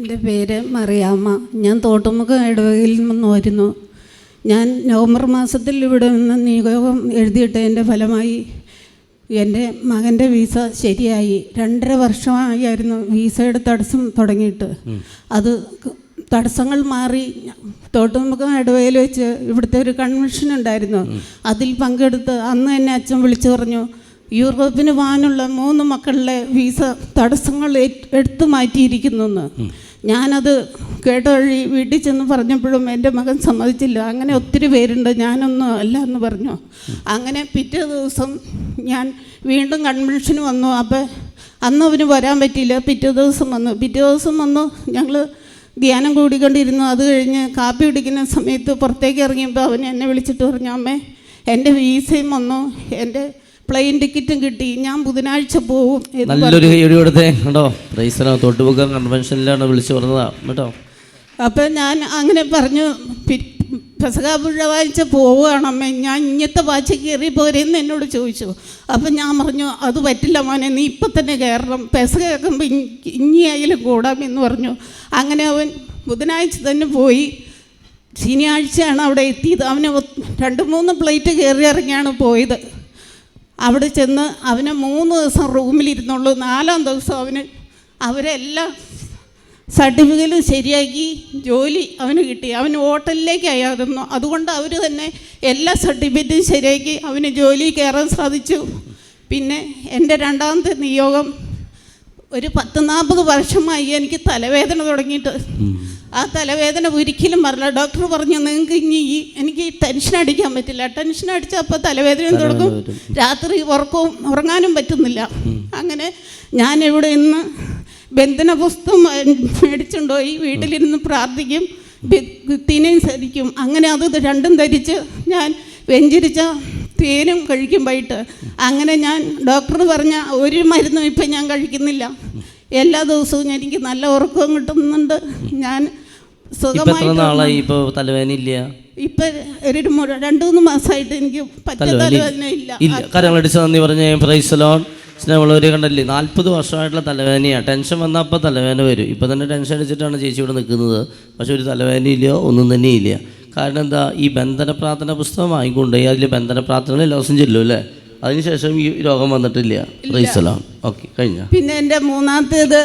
എന്റെ പേര് മറിയാമ്മ. ഞാൻ തോട്ടുമുഖ ഇടവകയിൽ നിന്ന് വരുന്നു. ഞാൻ നവംബർ മാസത്തിൽ ഇവിടെ നിന്ന് നിയോഗം എഴുതിയിട്ടതിന്റെ ഫലമായി എന്റെ മകന്റെ വിസ ശരിയായി. രണ്ടര വർഷമായിരുന്നു വിസയുടെ തടസ്സം തുടങ്ങിയിട്ട്. അത് തടസ്സങ്ങൾ മാറി തോട്ടുമുഖം ഇടവയിൽ വെച്ച് ഇവിടുത്തെ ഒരു കൺവെൻഷൻ ഉണ്ടായിരുന്നു. അതിൽ പങ്കെടുത്ത് അന്ന് എന്നെ അച്ഛൻ വിളിച്ചു പറഞ്ഞു യൂറോപ്പിന് പോകാനുള്ള മൂന്ന് മക്കളുടെ വിസ തടസ്സങ്ങൾ എടുത്തു മാറ്റിയിരിക്കുന്നു എന്ന് ഞാനത് കേട്ട വഴി വീട്ടിൽ ചെന്ന് പറഞ്ഞപ്പോഴും എന്റെ മകൻ സമ്മതിച്ചില്ല. അങ്ങനെ ഒത്തിരി പേരുണ്ട്. ഞാനൊന്നും അല്ല എന്ന് പറഞ്ഞു. അങ്ങനെ പിറ്റേ ദിവസം ഞാൻ വീണ്ടും കൺവെൻഷന് വന്നു. അപ്പോൾ അന്ന് അവന് വരാൻ പറ്റിയില്ല. പിറ്റേ ദിവസം വന്നു. പിറ്റേ ദിവസം വന്നു. ഞങ്ങൾ ധ്യാനം കൂടിക്കൊണ്ടിരുന്നു. അത് കഴിഞ്ഞ് കാപ്പി കുടിക്കുന്ന സമയത്ത് പുറത്തേക്ക് ഇറങ്ങിയപ്പോൾ അവൻ എന്നെ വിളിച്ചിട്ട് പറഞ്ഞു അമ്മേ എന്റെ വീസയും വന്നു. എന്റെ പ്ലെയിൻ ടിക്കറ്റും കിട്ടി. ഞാൻ ബുധനാഴ്ച പോവും എന്ന് നല്ലൊരു കൈയടി കൊടുത്തേ. കേട്ടോ പ്രൈസലോ തൊട്ടുപുക്കം കൺവെൻഷനിലാണ് വിളിച്ചു പറഞ്ഞതാ. കേട്ടോ? അപ്പം ഞാൻ അങ്ങനെ പറഞ്ഞു പി- പെസകാപ്പുഴ വായിച്ച പോവുകയാണമ്മേ ഞാൻ ഇങ്ങനത്തെ വാച്ച് കയറി പോരെന്ന് എന്നോട് ചോദിച്ചു. അപ്പം ഞാൻ പറഞ്ഞു അത് പറ്റില്ല മോനെ നീ ഇപ്പം തന്നെ കയറണം. പെസക കേൾക്കുമ്പോൾ ഇനിയായാലും കൂടാം എന്ന് പറഞ്ഞു. അങ്ങനെ അവൻ ബുധനാഴ്ച തന്നെ പോയി. ശനിയാഴ്ചയാണ് അവിടെ എത്തിയത്. അവന് ഒ- രണ്ട് മൂന്ന് പ്ലേറ്റ് കയറി ഇറങ്ങിയാണ് പോയത്. അവിടെ ചെന്ന് അവനെ മൂന്ന് ദിവസം റൂമിലിരുന്നുള്ളൂ. നാലാം ദിവസം അവന് അവരെല്ലാം സർട്ടിഫിക്കറ്റ് ശരിയാക്കി ജോലി അവന് കിട്ടി. അവന് ഹോട്ടലിലേക്കായിരുന്നു അതുകൊണ്ട് അവർ തന്നെ എല്ലാ സർട്ടിഫിക്കറ്റും ശരിയാക്കി അവന് ജോലി കയറാൻ സാധിച്ചു. പിന്നെ എന്റെ രണ്ടാമത്തെ നിയോഗം ഒരു പത്ത് നാൽപ്പത് വർഷമായി എനിക്ക് തലവേദന തുടങ്ങിയിട്ട്. ആ തലവേദന ഒരിക്കലും മറില്ല. ഡോക്ടർ പറഞ്ഞു നിങ്ങൾക്ക് ഇനി ഈ എനിക്ക് ഈ ടെൻഷൻ അടിക്കാൻ പറ്റില്ല. ടെൻഷൻ അടിച്ചാൽ അപ്പോൾ തലവേദനയും തുടങ്ങും രാത്രി ഉറക്കവും ഉറങ്ങാനും പറ്റുന്നില്ല. അങ്ങനെ ഞാൻ ഇവിടെ ഇന്ന് ബന്ധന പുസ്തകം മേടിച്ചുകൊണ്ടുപോയി വീട്ടിലിരുന്ന് പ്രാർത്ഥിക്കും തിനെയും സരിക്കും അങ്ങനെ അത് രണ്ടും ധരിച്ച് ഞാൻ വെഞ്ചരിച്ച തേനും കഴിക്കും വൈകിട്ട്. അങ്ങനെ ഞാൻ ഡോക്ടർ പറഞ്ഞ ഒരു മരുന്നും ഇപ്പം ഞാൻ കഴിക്കുന്നില്ല. എല്ലാ ദിവസവും എനിക്ക് നല്ല ഉറക്കവും കിട്ടുന്നുണ്ട്. ഞാൻ ഇപ്പൊ എത്ര സുഖമായിട്ട് നാളായി? ഇപ്പൊ തലവേദന ഇല്ല ഇപ്പം ഒരു മു- രണ്ട് മൂന്ന് മാസമായിട്ട് എനിക്ക് പറ്റ തലവേദന ഇല്ല. ഇല്ല. കാര്യങ്ങളടിച്ച് നന്ദി പറഞ്ഞ പ്രൈസലോൺ സ്നേഹമുള്ളവരെ കണ്ടല്ലേ? നാൽപ്പത് വർഷമായിട്ടുള്ള തലവേദനയാണ് ടെൻഷൻ വന്നാൽ അപ്പോൾ തലവേദന വരും. ഇപ്പൊ തന്നെ ടെൻഷൻ അടിച്ചിട്ടാണ് ചേച്ചി ഇവിടെ നിൽക്കുന്നത്. പക്ഷെ ഒരു തലവേദന ഇല്ല ഒന്നും തന്നെ ഇല്ല കാരണം എന്താ? ഈ ബന്ധന പ്രാർത്ഥന പുസ്തകം വാങ്ങിക്കൊണ്ട് അതിൽ ബന്ധന പ്രാർത്ഥന എല്ലാ ദിവസം ചെല്ലും അല്ലേ? അതിനുശേഷം ഈ രോഗം വന്നിട്ടില്ല. പ്രൈസലോൺ ഓക്കെ കഴിഞ്ഞ? പിന്നെ എന്റെ മൂന്നാമത്തേത്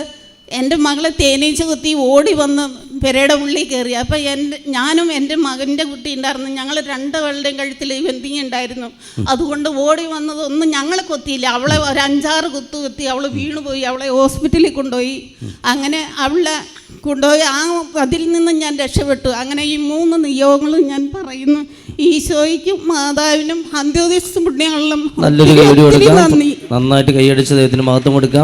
എന്റെ മകളെ തേനീച്ച കുത്തി ഓടി വന്ന് പെരയുടെ ഉള്ളിൽ കയറി. അപ്പം എന്റെ ഞാനും എന്റെ മകന്റെ കുട്ടി ഉണ്ടായിരുന്നു. ഞങ്ങൾ രണ്ട് പേരുടെയും കഴുത്തിൽ വെന്തിങ് ഉണ്ടായിരുന്നു. അതുകൊണ്ട് ഓടി വന്നതൊന്നും ഞങ്ങളെ കൊത്തിയില്ല. അവളെ ഒരു അഞ്ചാറ് കുത്തു കുത്തി അവൾ വീണുപോയി അവളെ ഹോസ്പിറ്റലിൽ കൊണ്ടുപോയി. അങ്ങനെ അവളെ കൊണ്ടുപോയി. ആ അതിൽ നിന്ന് ഞാൻ രക്ഷപ്പെട്ടു. അങ്ങനെ ഈ മൂന്ന് നിയോഗങ്ങളും ഞാൻ പറയുന്നു. ഈശോയ്ക്കും മാതാവിനും അന്ത്യോദയസ് പുണ്യങ്ങളിലും നല്ലൊരു കൈയടി ഒത്തിരി കൊടുക്കാം. നന്ദി. നന്നായിട്ട് കൈയടിച്ച് ദൈവത്തിന് മഹത്വം കൊടുക്കാം.